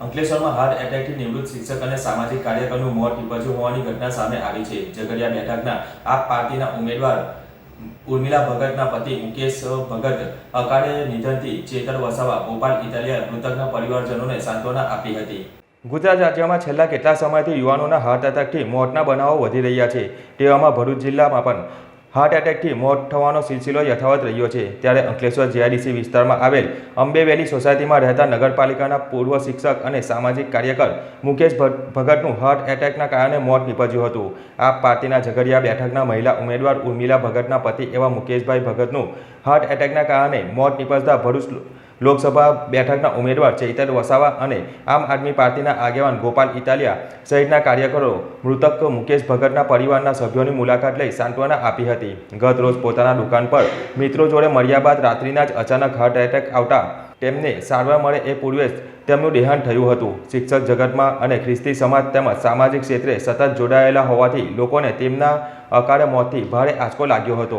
અંકલેશ્વરમાં હાર્ટ એટેકથી નિવૃત્ત શિક્ષક અને સામાજિક કાર્યકરનું મોત નીપજ્યું હોવાની ઘટના સામે આવી છે. ઝઘડિયા બેઠકના આપ પાર્ટીના ઉમેદવાર ઉર્મિલા ભગતના પતિ મુકેશ ભગત અકાળે નિધનથી ચેતર વસાવા ગોપાલ ઇટાલિયા મૃતકના પરિવારજનોને સાંત્વના આપી હતી. ગુજરાત રાજ્યમાં છેલ્લા કેટલા સમયથી યુવાનોના હાર્ટ એટેકથી મોતના બનાવો વધી રહ્યા છે. તેવામાં ભરૂચ જિલ્લામાં પણ હાર્ટ એટેકથી મોત થવાનો સિલસિલો યથાવત રહ્યો છે. ત્યારે અંકલેશ્વર જીઆઈડીસી વિસ્તારમાં આવેલ અંબે વેલી સોસાયટીમાં રહેતા નગરપાલિકાના પૂર્વ શિક્ષક અને સામાજિક કાર્યકર મુકેશ ભગતનું હાર્ટ એટેકના કારણે મોત નીપજ્યું હતું. આ પાર્ટીના ઝઘડિયા બેઠકના મહિલા ઉમેદવાર ઉર્મિલા ભગતના પતિ એવા મુકેશભાઈ ભગતનું હાર્ટ એટેકના કારણે મોત નીપજતા ભરૂચ લોકસભા બેઠકના ઉમેદવાર ચૈતર વસાવા અને આમ આદમી પાર્ટીના આગેવાન ગોપાલ ઇટાલિયા સહિતના કાર્યકરો, મૃતક મુકેશ ભગતના પરિવારના સભ્યોની મુલાકાત લઈ સાંત્વના આપી હતી. ગત રોજ પોતાના દુકાન પર મિત્રો જોડે મળ્યા બાદ રાત્રિના જ અચાનક હાર્ટ એટેક આવતા તેમને સારવાર મળે એ પૂર્વે તેમનું દેહાંત થયું હતું. શિક્ષક જગતમાં અને ખ્રિસ્તી સમાજ તેમજ સામાજિક ક્ષેત્રે સતત જોડાયેલા હોવાથી લોકોને તેમના અકાળે મોતથી ભારે આંચકો લાગ્યો હતો.